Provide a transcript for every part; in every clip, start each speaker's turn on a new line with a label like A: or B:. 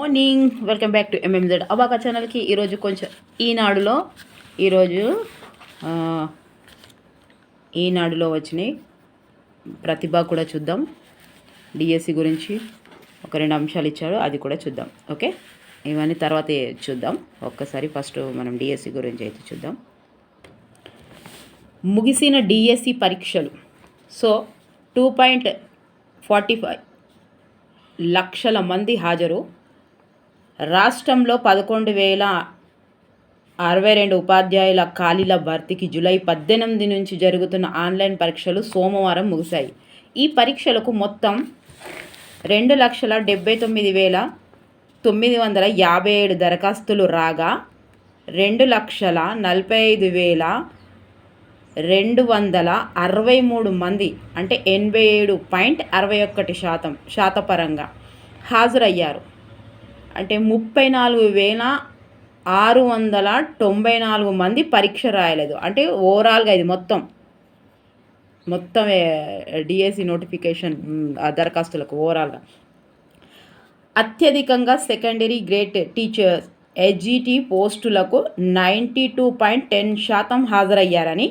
A: Morning. Welcome back to MMZ abaca ఛానల్కి ఈరోజు కొంచెం ఈనాడులో ఈరోజు ఈనాడులో వచ్చినాయి ప్రతిభ కూడా చూద్దాం. డిఎస్సి గురించి ఒక రెండు అంశాలు ఇచ్చాడు అది కూడా చూద్దాం. ఓకే? ఇవన్నీ తర్వాత చూద్దాం. ఒక్కసారి ఫస్ట్ మనం డిఎస్సి గురించి అయితే చూద్దాం. ముగిసిన డిఎస్సి పరీక్షలు. So two point forty five లక్షల మంది హాజరు. రాష్ట్రంలో పదకొండు వేల అరవై రెండు ఉపాధ్యాయుల ఖాళీల భర్తీకి జూలై పద్దెనిమిది నుంచి జరుగుతున్న ఆన్లైన్ పరీక్షలు సోమవారం ముగిశాయి. ఈ పరీక్షలకు మొత్తం రెండు లక్షల డెబ్బై తొమ్మిది వేల తొమ్మిది వందల యాభై ఏడు దరఖాస్తులు రాగా రెండు లక్షల నలభై ఐదు వేల రెండు వందల అరవై మూడు మంది అంటే ఎనభై ఏడు పాయింట్ అరవై ఒకటి శాతం శాతపరంగా హాజరయ్యారు. అంటే ముప్పై నాలుగు వేల ఆరు వందల తొంభై నాలుగు మంది పరీక్ష రాయలేదు. అంటే ఓవరాల్గా ఇది మొత్తం. మొత్తం డిఎస్సి నోటిఫికేషన్ ఆ దరఖాస్తులకు ఓవరాల్గా అత్యధికంగా సెకండరీ గ్రేడ్ టీచర్స్ ఎస్జిటి పోస్టులకు నైంటీ టూ పాయింట్ టెన్ శాతం హాజరయ్యారని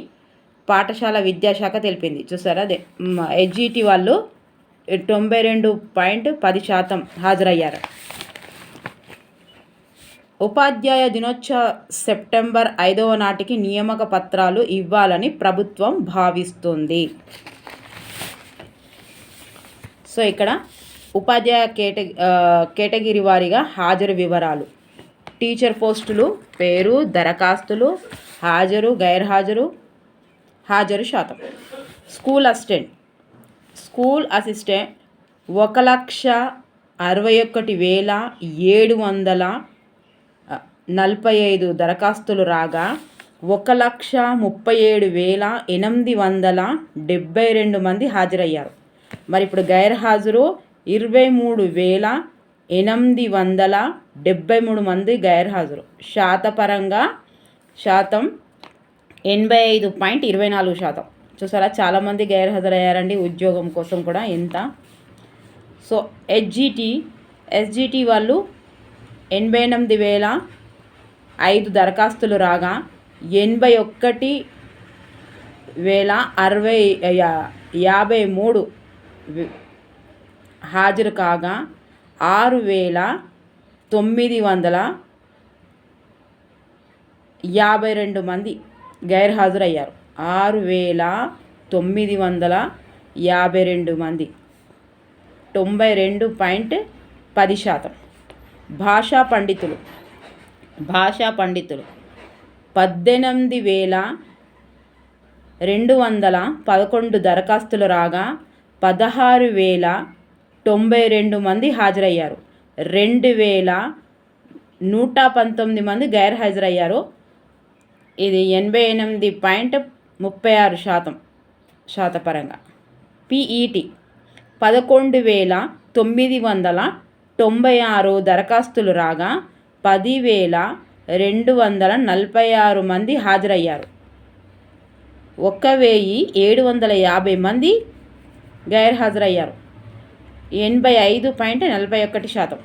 A: పాఠశాల విద్యాశాఖ తెలిపింది. చూసారా అదే? ఎస్జిటి వాళ్ళు తొంభై రెండు పాయింట్ పది శాతం హాజరయ్యారు. ఉపాధ్యాయ దినోత్సవ సెప్టెంబర్ ఐదవ నాటికి నియామక పత్రాలు ఇవ్వాలని ప్రభుత్వం భావిస్తుంది. సో ఇక్కడ ఉపాధ్యాయ కేట కేటగిరి కేటగిరీ వారీగా హాజరు వివరాలు. టీచర్ పోస్టులు పేరు దరఖాస్తులు హాజరు గైర్హాజరు హాజరు శాతం. School assistant. స్కూల్ అసిస్టెంట్ ఒక లక్ష అరవై ఒకటి వేల ఏడు వందల నలభై ఐదు దరఖాస్తులు రాగా ఒక లక్ష ముప్పై ఏడు వేల ఎనిమిది వందల డెబ్బై రెండు మంది హాజరయ్యారు. మరి ఇప్పుడు గైర్హాజరు ఇరవై మూడు వేల ఎనిమిది వందల డెబ్బై మూడు మంది గైర్హాజరు. శాతపరంగా శాతం ఎనభై ఐదు పాయింట్ ఇరవై నాలుగు శాతం. చూసారా చాలామంది గైర్హాజరయ్యారండి ఉద్యోగం కోసం కూడా ఎంత. సో హెచ్జిటి ఎస్జిటి వాళ్ళు ఎనభై ఎనిమిది వేల ఐదు దరఖాస్తులు రాగా ఎనభై ఒక్కటి వేల అరవై యాభై మూడు హాజరు కాగా ఆరు వేల తొమ్మిది వందల యాభై రెండు మంది గైర్హాజరయ్యారు. ఆరు వేల తొమ్మిది వందల యాభై రెండు మంది. తొంభై రెండు పాయింట్ పది శాతం. భాషా పండితులు భాషా పండితులు. పద్దెనిమిది వేల రెండు వందల పదకొండు దరఖాస్తులు రాగా పదహారు వేల తొంభై రెండు మంది హాజరయ్యారు. రెండు వేల నూట పంతొమ్మిది మంది గైర్ హాజరయ్యారు ఇది ఎనభై ఎనిమిది పాయింట్ ముప్పై ఆరు శాతం శాతపరంగా పిఈటి పదకొండు వేల తొమ్మిది వందల తొంభై ఆరు దరఖాస్తులు రాగా పదివేల రెండు వందల నలభై ఆరు మంది హాజరయ్యారు. ఒక వెయ్యి ఏడు వందల యాభై మంది గైర్హాజరయ్యారు. ఎనభై ఐదు పాయింట్ నలభై ఒకటి శాతం.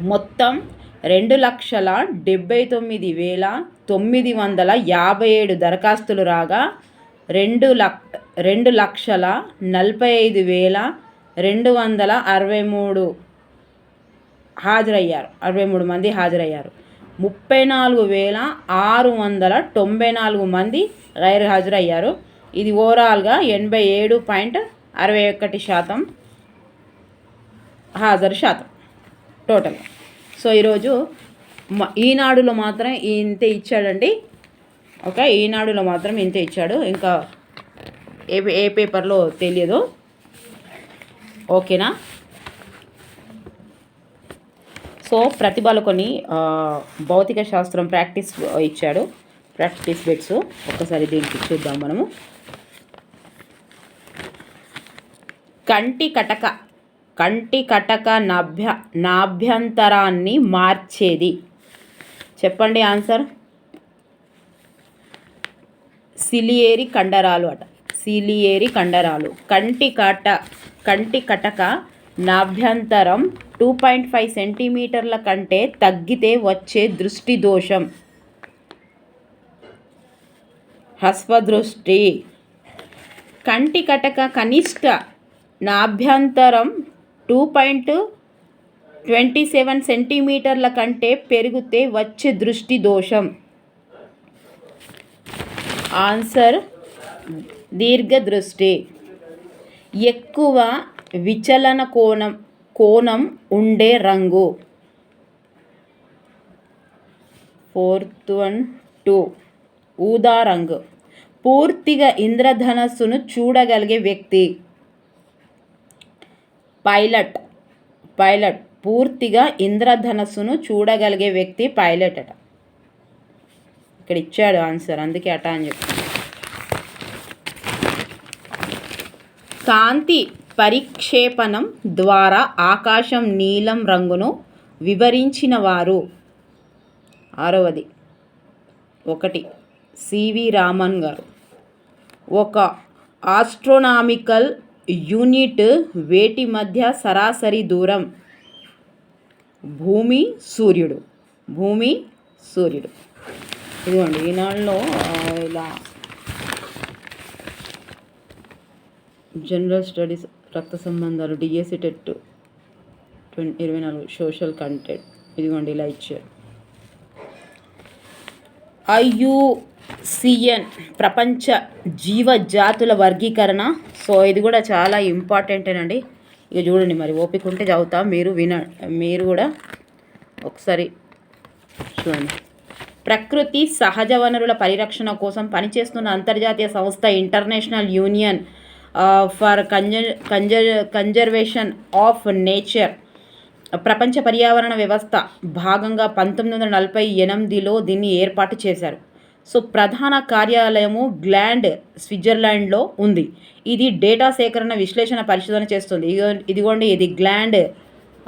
A: మొత్తం రెండు లక్షల డెబ్బై తొమ్మిది వేల తొమ్మిది వందల యాభై ఏడు దరఖాస్తులు రాగా రెండు లక్ రెండు లక్షల నలభై ఐదు వేల రెండు వందల అరవై మూడు హాజరయ్యారు. అరవై మూడు మంది హాజరయ్యారు. ముప్పై నాలుగు వేల ఆరు వందల తొంభై నాలుగు మంది గైర్ హాజరయ్యారు. ఇది ఓవరాల్గా ఎనభై ఏడు పాయింట్ అరవై ఒకటి శాతం హాజరు శాతం టోటల్. సో ఈరోజు ఈనాడులో మాత్రం ఇంతే ఇచ్చాడండి. ఓకే ఈనాడులో మాత్రం ఇంతే ఇచ్చాడు. ఇంకా ఏ ఏ పేపర్లో తెలియదు. ఓకేనా? సో ప్రతిభలో భౌతిక శాస్త్రం ప్రాక్టీస్ ఇచ్చాడు. ప్రాక్టీస్ బెడ్స్ ఒక్కసారి దీనికి చూద్దాం మనము. కంటి కటక కంటి కటక నాభ్య నాభ్యంతరాన్ని మార్చేది. చెప్పండి ఆన్సర్. సిలియేరి కండరాలు అట. సిలియేరి కండరాలు. కంటి కట కంటి కటక నాభ్యంతరం టూ పాయింట్ ఫైవ్ సెంటీమీటర్ల కంటే తగ్గితే వచ్చే దృష్టి దోషం. హస్వదృష్టి. కంటి కటక కనిష్ట నాభ్యంతరం టూ పాయింట్ ట్వంటీ సెవెన్ సెంటీమీటర్ల కంటే పెరిగితే వచ్చే దృష్టి దోషం. ఆన్సర్ దీర్ఘదృష్టి. ఎక్కువ విచలన కోణం కోణం ఉండే రంగు. Fourth one two. ఊదా రంగు. పూర్తిగా ఇంద్రధనస్సును చూడగలిగే వ్యక్తి. పైలట్. పైలట్. పూర్తిగా ఇంద్రధనస్సును చూడగలిగే వ్యక్తి పైలట్ అట. ఇక్కడ ఇచ్చాడు ఆన్సర్ అందుకే అట అని చెప్పి కాంతి. పరిక్షేపణం ద్వారా ఆకాశం నీలం రంగును వివరించిన వారు ఆరవది. ఒకటి. సివి రామన్ గారు. ఒక ఆస్ట్రోనామికల్ యూనిట్ వేటి మధ్య సరాసరి దూరం. భూమి సూర్యుడు. భూమి సూర్యుడు. ఇదిగోండి ఈనాడులో ఇలా జనరల్ స్టడీస్ రక్త సంబంధాలు డిఎస్సి టెట్ ట్వంటీ ఇరవై నాలుగు సోషల్ కంటెంట్. ఇదిగోండి ఇలా ఇచ్చారు. ఐయుసిఎన్ ప్రపంచ జీవజాతుల వర్గీకరణ. సో ఇది కూడా చాలా ఇంపార్టెంటేనండి ఇక చూడండి మరి ఓపిక ఉంటే చదువుతా. మీరు విన మీరు కూడా ఒకసారి చూడండి. ప్రకృతి సహజ వనరుల పరిరక్షణ కోసం పనిచేస్తున్న అంతర్జాతీయ సంస్థ International Union for conser conser Conservation of Nature. ప్రపంచ పర్యావరణ వ్యవస్థ భాగంగా పంతొమ్మిది వందల నలభై ఎనిమిదిలో దీన్ని ఏర్పాటు చేశారు. సో ప్రధాన కార్యాలయము గ్లాండ్ స్విట్జర్లాండ్లో ఉంది. ఇది డేటా సేకరణ విశ్లేషణ పరిశోధన చేస్తుంది. ఇదిగోండి ఇది గ్లాండ్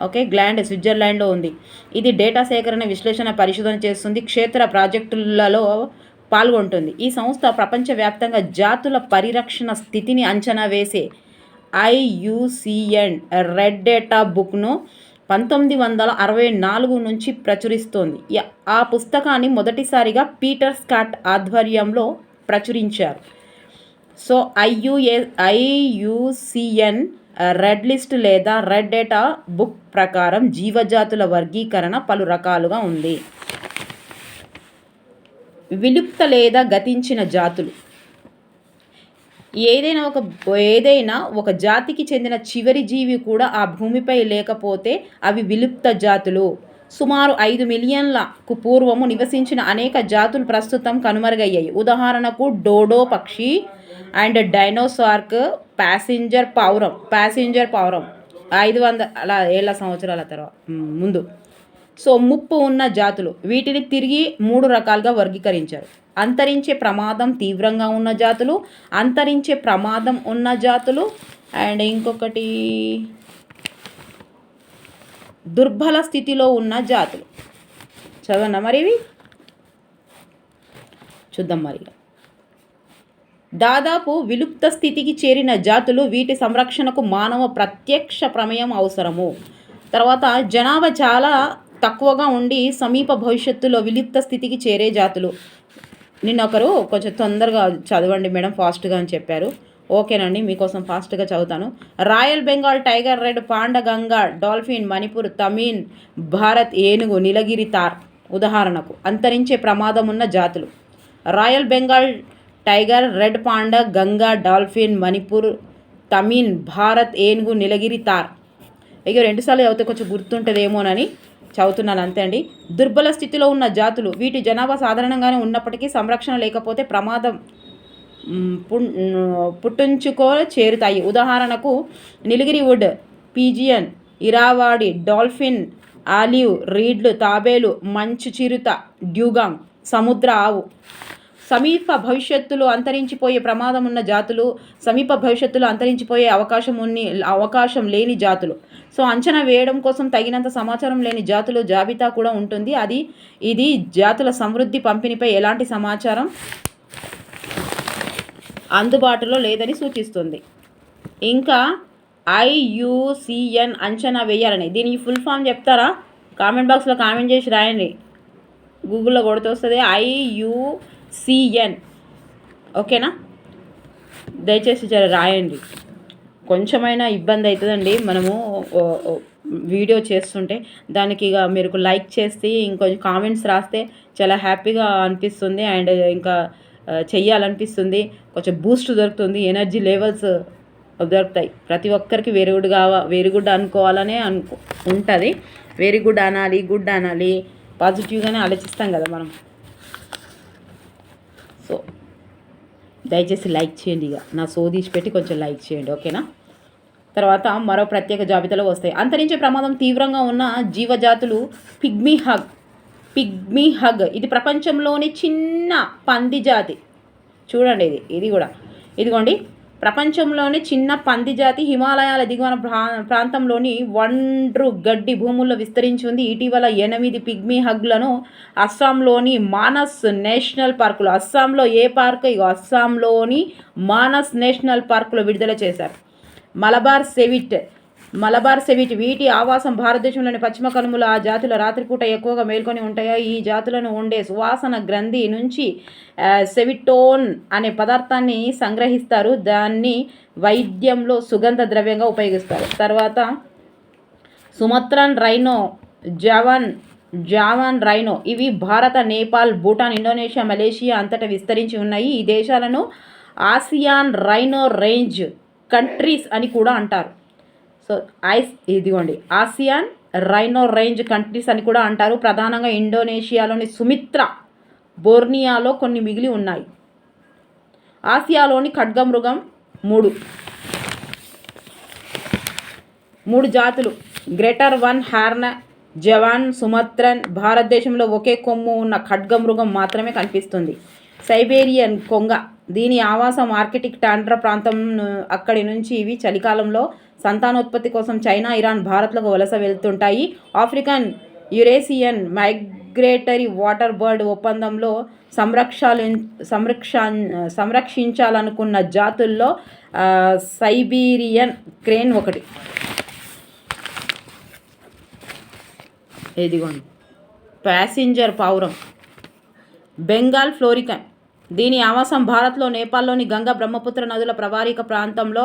A: ఓకే గ్లాండ్ స్విట్జర్లాండ్లో ఉంది. ఇది డేటా సేకరణ విశ్లేషణ పరిశోధన చేస్తుంది. క్షేత్ర ప్రాజెక్టులలో పాల్గొంటుంది. ఈ సంస్థ ప్రపంచవ్యాప్తంగా జాతుల పరిరక్షణ స్థితిని అంచనా వేసే ఐయుసిఎన్ రెడ్ డేటా బుక్ను పంతొమ్మిది వందల అరవై నాలుగు నుంచి ప్రచురిస్తోంది. ఆ పుస్తకాన్ని మొదటిసారిగా పీటర్ స్కాట్ ఆధ్వర్యంలో ప్రచురించారు. So IUA IUCN red list లేదా రెడ్ డేటా బుక్ ప్రకారం జీవజాతుల వర్గీకరణ పలు రకాలుగా ఉంది. విలుప్త లేదా గతించిన జాతులు. ఏదైనా ఒక ఏదైనా ఒక జాతికి చెందిన చివరి జీవి కూడా ఆ భూమిపై లేకపోతే అవి విలుప్త జాతులు. సుమారు ఐదు మిలియన్లకు పూర్వము నివసించిన అనేక జాతులు ప్రస్తుతం కనుమరుగయ్యాయి. ఉదాహరణకు డోడో పక్షి అండ్ డైనోసార్క్ ప్యాసింజర్ పావురం ప్యాసింజర్ పావురం ఐదు వందల ఏళ్ళ సంవత్సరాల తర్వాత ముందు. సో ముప్పు ఉన్న జాతులు వీటిని తిరిగి మూడు రకాలుగా వర్గీకరించారు. అంతరించే ప్రమాదం తీవ్రంగా ఉన్న జాతులు అంతరించే ప్రమాదం ఉన్న జాతులు అండ్ ఇంకొకటి దుర్బల స్థితిలో ఉన్న జాతులు. చదవనా మరి ఇవి? చూద్దాం మరి దాదాపు విలుప్త స్థితికి చేరిన జాతులు వీటి సంరక్షణకు మానవ ప్రత్యక్ష ప్రమేయం అవసరము. తర్వాత జనాభా చాలా తక్కువగా ఉండి సమీప భవిష్యత్తులో విలుప్త స్థితికి చేరే జాతులు. నిన్న ఒకరు కొంచెం తొందరగా చదవండి మేడం ఫాస్ట్గా అని చెప్పారు. ఓకేనండి మీకోసం ఫాస్ట్గా చదువుతాను. Royal Bengal tiger red panda Ganga dolphin Manipur తమీన్ Bharat ఏనుగు నీలగిరి తార్. ఉదాహరణకు అంతరించే ప్రమాదం ఉన్న జాతులు. Royal Bengal tiger red panda Ganga dolphin Manipur తమీన్ Bharat ఏనుగు నీలగిరి తార్. ఇక రెండుసార్లు చదివితే కొంచెం గుర్తుంటుందేమోనని చదువుతున్నాను అంతే అండి. దుర్బల స్థితిలో ఉన్న జాతులు వీటి జనాభా సాధారణంగానే ఉన్నప్పటికీ సంరక్షణ లేకపోతే ప్రమాదం పుట్టించుకో చేరుతాయి. ఉదాహరణకు Nilgiri wood pigeon Irrawaddy dolphin olive రీడ్లు తాబేలు మంచు చిరుత డ్యూగాంగ్ సముద్ర ఆవు. సమీప భవిష్యత్తులో అంతరించిపోయే ప్రమాదం ఉన్న జాతులు సమీప భవిష్యత్తులో అంతరించిపోయే అవకాశం ఉన్ని అవకాశం లేని జాతులు. సో అంచనా వేయడం కోసం తగినంత సమాచారం లేని జాతుల జాబితా కూడా ఉంటుంది. అది ఇది జాతుల సమృద్ధి పంపిణీపై ఎలాంటి సమాచారం అందుబాటులో లేదని సూచిస్తుంది. ఇంకా ఐయుసిఎన్ అంచనా వేయాలని. దీనికి ఫుల్ ఫామ్ చెప్తారా? కామెంట్ బాక్స్లో కామెంట్ చేసి రాయండి. గూగుల్లో కొడుతొస్తుంది వస్తుంది. ఐయుసిఎన్. ఓకేనా? దయచేసి జర రాయండి. కొంచెమైనా ఇబ్బంది అవుతుందండి. మనము వీడియో చేస్తుంటే దానికి ఇక మీరు లైక్ చేసి ఇంకొంచెం కామెంట్స్ రాస్తే చాలా హ్యాపీగా అనిపిస్తుంది. అండ్ ఇంకా చెయ్యాలనిపిస్తుంది. కొంచెం బూస్ట్ దొరుకుతుంది. ఎనర్జీ లెవెల్స్ దొరుకుతాయి. ప్రతి ఒక్కరికి వెరీ గుడ్ కావా వెరీ గుడ్ అనుకోవాలనే అనుకో ఉంటుంది. వెరీ గుడ్ అనాలి గుడ్ అనాలి పాజిటివ్గానే ఆలోచిస్తాం కదా మనం. సో దయచేసి లైక్ చేయండి ఇక. నా సోదీసి పెట్టి కొంచెం లైక్ చేయండి. ఓకేనా? తర్వాత మరో ప్రత్యేక జాబితాలో వస్తాయి. అంతరించే ప్రమాదం తీవ్రంగా ఉన్న జీవజాతులు పిగ్మీ హగ్. Pygmy hog. ఇది ప్రపంచంలోని చిన్న పంది జాతి. చూడండి ఇది. ఇది కూడా. ఇదిగోండి. ప్రపంచంలోని చిన్న పంది జాతి హిమాలయాల దిగువన ప్రా ప్రాంతంలోని వండ్రు గడ్డి భూముల్లో విస్తరించి ఉంది. ఇటీవల ఎనిమిది పిగ్మీ హగ్లను అస్సాంలోని మానస్ నేషనల్ పార్కులు అస్సాంలో ఏ పార్క్? ఇగో అస్సాంలోని మానస్ నేషనల్ పార్కులో విడుదల చేశారు. మలబార్ సెవిట్. మలబార్ సెవిట్ వీటి ఆవాసం భారతదేశంలోని పశ్చిమ కనుమల ఆ జాతుల రాత్రిపూట ఎక్కువగా మేల్కొని ఉంటాయో? ఈ జాతులను ఉండే సువాసన గ్రంథి నుంచి సెవిటోన్ అనే పదార్థాన్ని సంగ్రహిస్తారు. దాన్ని వైద్యంలో సుగంధ ద్రవ్యంగా ఉపయోగిస్తారు. తర్వాత Sumatran rhino Javan Javan rhino ఇవి భారత నేపాల్ భూటాన్ ఇండోనేషియా మలేషియా అంతటా విస్తరించి ఉన్నాయి. ఈ దేశాలను ఆసియాన్ రైనో రేంజ్ కంట్రీస్ అని కూడా అంటారు. సో ఐస్ ఇదిగోండి ఆసియాన్ రైనో రేంజ్ కంట్రీస్ అని కూడా అంటారు. ప్రధానంగా ఇండోనేషియాలోని సుమిత్ర బోర్నియాలో కొన్ని మిగిలి ఉన్నాయి. ఆసియాలోని ఖడ్గమృగం మూడు. మూడు జాతులు greater one horn Javan Sumatran భారతదేశంలో ఒకే కొమ్ము ఉన్న ఖడ్గమృగం మాత్రమే కనిపిస్తుంది. సైబేరియన్ కొంగ. దీని ఆవాసం ఆర్కిటిక్ టాండ్ర ప్రాంతం అక్కడి నుంచి ఇవి చలికాలంలో సంతానోత్పత్తి కోసం చైనా ఇరాన్ భారత్లకు వలస వెళ్తుంటాయి. African Eurasian migratory water bird ఒప్పందంలో సంరక్షాలు సంరక్ష సంరక్షించాలనుకున్న జాతుల్లో సైబీరియన్ క్రేన్ ఒకటి. ఇదిగోండి. ప్యాసింజర్ పావురం. బెంగాల్ ఫ్లోరికన్. దీని ఆవాసం భారత్లో నేపాల్లోని గంగా బ్రహ్మపుత్ర నదుల ప్రవాహిక ప్రాంతంలో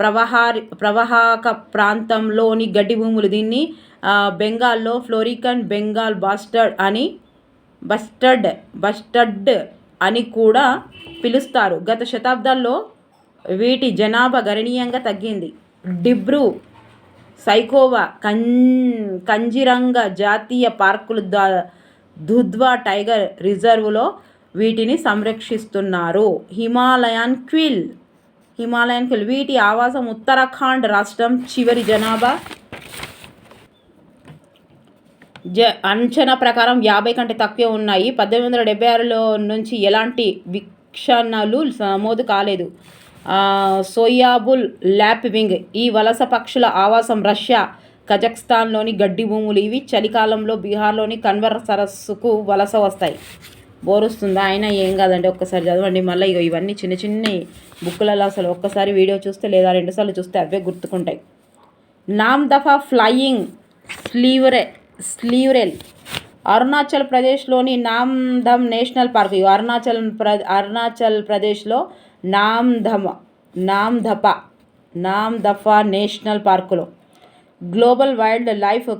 A: ప్రవాహారి ప్రవాహక ప్రాంతంలోని గడ్డి భూములు. దీన్ని బెంగాల్లో ఫ్లోరికన్ బెంగాల్ బస్టర్డ్ అని బస్టర్డ్ బస్టర్డ్ అని కూడా పిలుస్తారు. గత శతాబ్దాల్లో వీటి జనాభా గణనీయంగా తగ్గింది. డిబ్రూ సైకోవా కం కంజిరంగ జాతీయ పార్కులు ద దుధ్వా టైగర్ రిజర్వ్లో వీటిని సంరక్షిస్తున్నారు. హిమాలయన్ క్విల్. హిమాలయన్ క్విల్. వీటి ఆవాసం ఉత్తరాఖండ్ రాష్ట్రం చివరి జనాభా. జ అంచనా ప్రకారం యాభై కంటే తక్కువ ఉన్నాయి. పద్దెనిమిది వందల డెబ్బై ఆరులో నుంచి ఎలాంటి వీక్షణలు నమోదు కాలేదు. Sociable lapwing. ఈ వలస పక్షుల ఆవాసం రష్యా కజక్స్తాన్లోని గడ్డి భూములు. ఇవి చలికాలంలో బీహార్లోని కన్వర్ సరస్సుకు వలస వస్తాయి. బోరుస్తుందా? అయినా ఏం కాదండి ఒక్కసారి చదవండి. మళ్ళీ ఇగో ఇవన్నీ చిన్న చిన్న బుక్కులలో అసలు ఒక్కసారి వీడియో చూస్తే లేదా రెండుసార్లు చూస్తే అవే గుర్తుకుంటాయి. నామ్ దఫా ఫ్లయింగ్ స్లీవరే స్లీవరెల్. అరుణాచల్ ప్రదేశ్లోని నామ్ధమ్ నేషనల్ పార్క్. ఇవి అరుణాచల్ ప్ర అరుణాచల్ ప్రదేశ్లో నామ్ధమ నామ్ధప నామ్దఫా నేషనల్ పార్కులో. గ్లోబల్ వైల్డ్ లైఫ్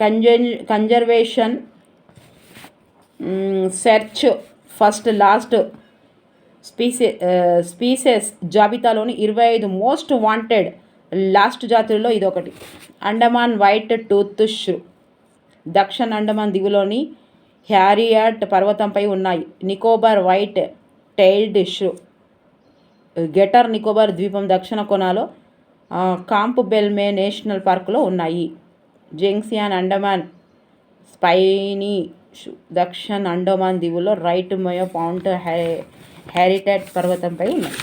A: కంజన్ కన్జర్వేషన్ సెర్చ్ ఫస్ట్ లాస్ట్ స్పీసే స్పీసెస్ జాబితాలోని ఇరవై ఐదు మోస్ట్ వాంటెడ్ లాస్ట్ జాతులలో ఇదొకటి. Andaman white tooth shrew. దక్షిణ అండమాన్ దిగులోని హ్యారియట్ పర్వతంపై ఉన్నాయి. Nicobar white tailed shrew. Greater Nicobar ద్వీపం దక్షిణ కొనాలో కాంప్ బెల్మే నేషనల్ పార్కులో ఉన్నాయి. జెంగ్సియాన్ అండమాన్ స్పైనీ దక్షిణ అండమాన్ దీవుల్లో రైట్ మయో పౌంట్ హె హ్యారిటెట్ పర్వతంపై ఉన్నాయి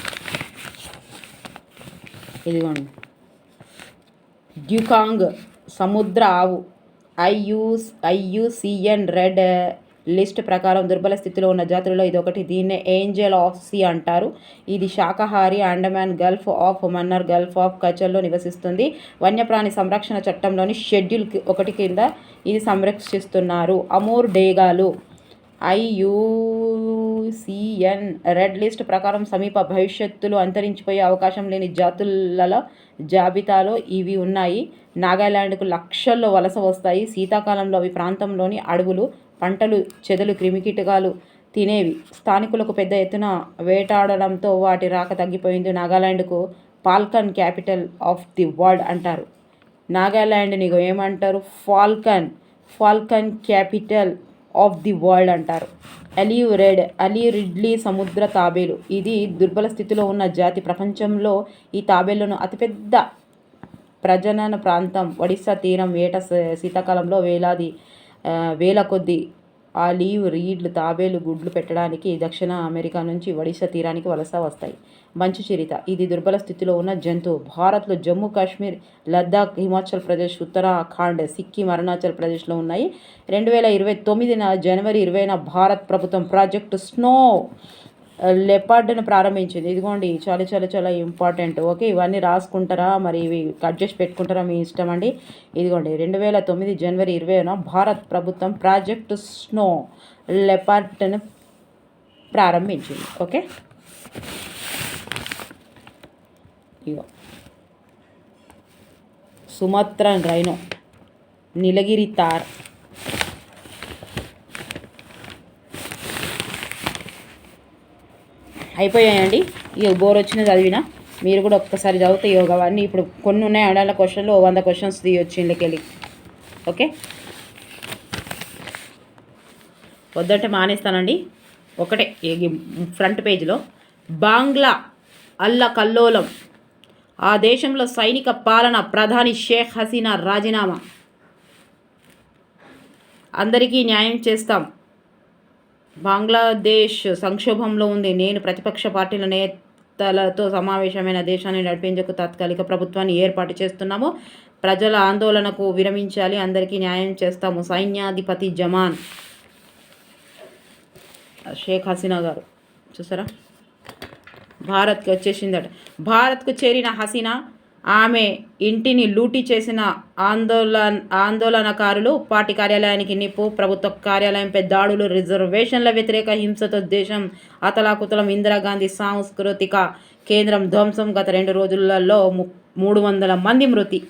A: ఇదిగోండి. డ్యూకాంగ్ సముద్ర ఆవు. ఐయూస్ ఐయుసిఎన్ రెడ్ లిస్ట్ ప్రకారం దుర్బల స్థితిలో ఉన్న జాతులలో ఇదొకటి. దీన్నే ఏంజల్ ఆఫ్ సీ అంటారు. ఇది శాకాహారి Andaman gulf of Mannar gulf of కచల్లో నివసిస్తుంది. వన్యప్రాణి సంరక్షణ చట్టంలోని షెడ్యూల్ ఒకటి కింద ఇది సంరక్షిస్తున్నారు. అమూర్ డేగాలు. ఐయుసిఎన్ రెడ్ లిస్ట్ ప్రకారం సమీప భవిష్యత్తులో అంతరించిపోయే అవకాశం లేని జాతులలో జాబితాలో ఇవి ఉన్నాయి. నాగాలాండ్కు లక్షల్లో వలస వస్తాయి. శీతాకాలంలో అవి ప్రాంతంలోని అడవులు పంటలు చెదలు క్రిమికీటకాలు తినేవి. స్థానికులకు పెద్ద ఎత్తున వేటాడడంతో వాటి రాక తగ్గిపోయింది. నాగాలాండ్కు falcon capital of the world అంటారు. నాగాలాండ్ని ఏమంటారు? Falcon falcon capital of the world అంటారు. అలియు రెడ్ అలీ రిడ్లీ సముద్ర తాబేలు. ఇది దుర్బల స్థితిలో ఉన్న జాతి. ప్రపంచంలో ఈ తాబేళ్ళను అతిపెద్ద ప్రజనన ప్రాంతం ఒడిస్సా తీరం ఏట శీతాకాలంలో వేలాది వేల కొద్ది ఆ లీవ్ రీడ్లు తాబేలు గుడ్లు పెట్టడానికి దక్షిణ అమెరికా నుంచి ఒడిశా తీరానికి వలస వస్తాయి. మంచు చిరిత. ఇది దుర్బల స్థితిలో ఉన్న జంతువు భారత్లో జమ్మూ కాశ్మీర్ లద్దాఖ్ హిమాచల్ ప్రదేశ్ ఉత్తరాఖండ్ సిక్కిం అరుణాచల్ ప్రదేశ్లో ఉన్నాయి. రెండు వేల ఇరవై తొమ్మిదిన జనవరి ఇరవైన భారత్ ప్రభుత్వం ప్రాజెక్టు స్నో లెపర్డ్ను ప్రారంభించింది. ఇదిగోండి చాలా చాలా చాలా ఇంపార్టెంట్. ఓకే ఇవన్నీ రాసుకుంటారా? మరి ఇవి కట్ చేసి పెట్టుకుంటారా? మీ ఇష్టం అండి. ఇదిగోండి రెండు వేల తొమ్మిది జనవరి ఇరవైన భారత్ ప్రభుత్వం ప్రాజెక్ట్ స్నో లెపార్డ్ను ప్రారంభించింది. ఓకే? ఇగో. Sumatran rhino Nilgiri tahr. అయిపోయాయండి. ఇక బోర్ వచ్చిన చదివిన. మీరు కూడా ఒక్కసారి చదివితే యోగా అవన్నీ ఇప్పుడు కొన్ని ఉన్నాయి అడాల క్వశ్చన్లు వంద క్వశ్చన్స్ తీయొచ్చు ఇళ్ళకెళ్ళి ఓకే? వద్దంటే మానేస్తానండి. ఒకటే ఫ్రంట్ పేజీలో. బాంగ్లా అల్ల కల్లోలం. ఆ దేశంలో సైనిక పాలన ప్రధాని షేక్ హసీనా రాజీనామా. అందరికీ న్యాయం చేస్తాం. బంగ్లాదేశ్ సంక్షోభంలో ఉంది. నేను ప్రతిపక్ష పార్టీల నేతలతో సమావేశమైన దేశాన్ని నడిపేందుకు తాత్కాలిక ప్రభుత్వాన్ని ఏర్పాటు చేస్తున్నాము. ప్రజల ఆందోళనకు విరమించాలి. అందరికీ న్యాయం చేస్తాము. సైన్యాధిపతి జమాన్ షేక్ హసీనా గారు. చూసారా? భారత్కి వచ్చేసిందట. భారత్కు చేరిన హసీనా ఆమె ఇంటిని లూటీ చేసిన ఆందోళన ఆందోళనకారులు పార్టీ కార్యాలయానికి నిప్పు ప్రభుత్వ కార్యాలయంపై దాడులు రిజర్వేషన్ల వ్యతిరేక హింసతో దేశం అతలాకుతలం. ఇందిరాగాంధీ సాంస్కృతిక కేంద్రం ధ్వంసం గత రెండు రోజులలో ము- మూడు వందల మంది మృతి.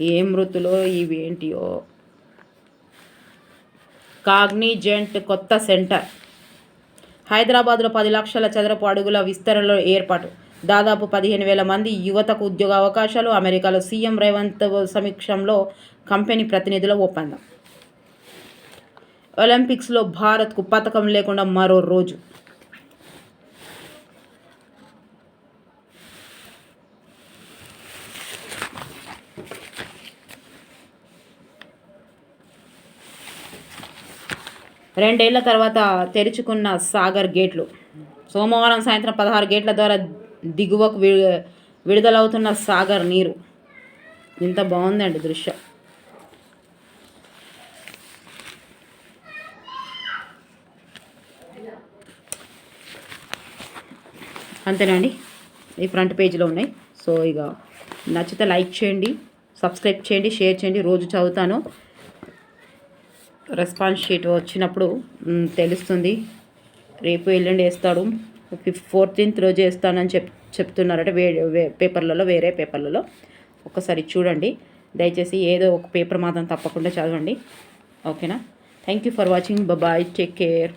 A: ఏ మృతులో ఇవేంటియో? కాగ్నిజెంట్ కొత్త సెంటర్. హైదరాబాద్లో పది లక్షల చదరపు అడుగుల విస్తరణలో ఏర్పాటు. దాదాపు పదిహేను వేల మంది యువతకు ఉద్యోగ అవకాశాలు అమెరికాలో సీఎం రేవంత్ సమీక్షంలో కంపెనీ ప్రతినిధుల ఒప్పందం. ఒలింపిక్స్లో భారత్కు పథకం లేకుండా మరో రోజు. రెండేళ్ళ తర్వాత తెరుచుకున్న సాగర్ గేట్లు. సోమవారం సాయంత్రం పదహారు గేట్ల ద్వారా దిగువకు వి- విడుదలవుతున్న సాగర్ నీరు. ఇంత బాగుందండి దృశ్యం. అంతేనండి. ఈ ఫ్రంట్ పేజీలో ఉన్నాయి. సో ఇక నచ్చితే లైక్ చేయండి సబ్స్క్రైబ్ చేయండి షేర్ చేయండి. రోజు చదువుతాను. రెస్పాన్స్ షీట్ వచ్చినప్పుడు తెలుస్తుంది. రేపు ఎల్లుండి వేస్తాడు. ఫిఫ్ ఫోర్టీన్త్ రోజు వేస్తానని చెప్ చెప్తున్నారట. వే వే పేపర్లలో వేరే పేపర్లలో. ఒకసారి చూడండి. దయచేసి ఏదో ఒక పేపర్ మాత్రం తప్పకుండా చదవండి. ఓకేనా? Thank you for watching. Bye. Take care.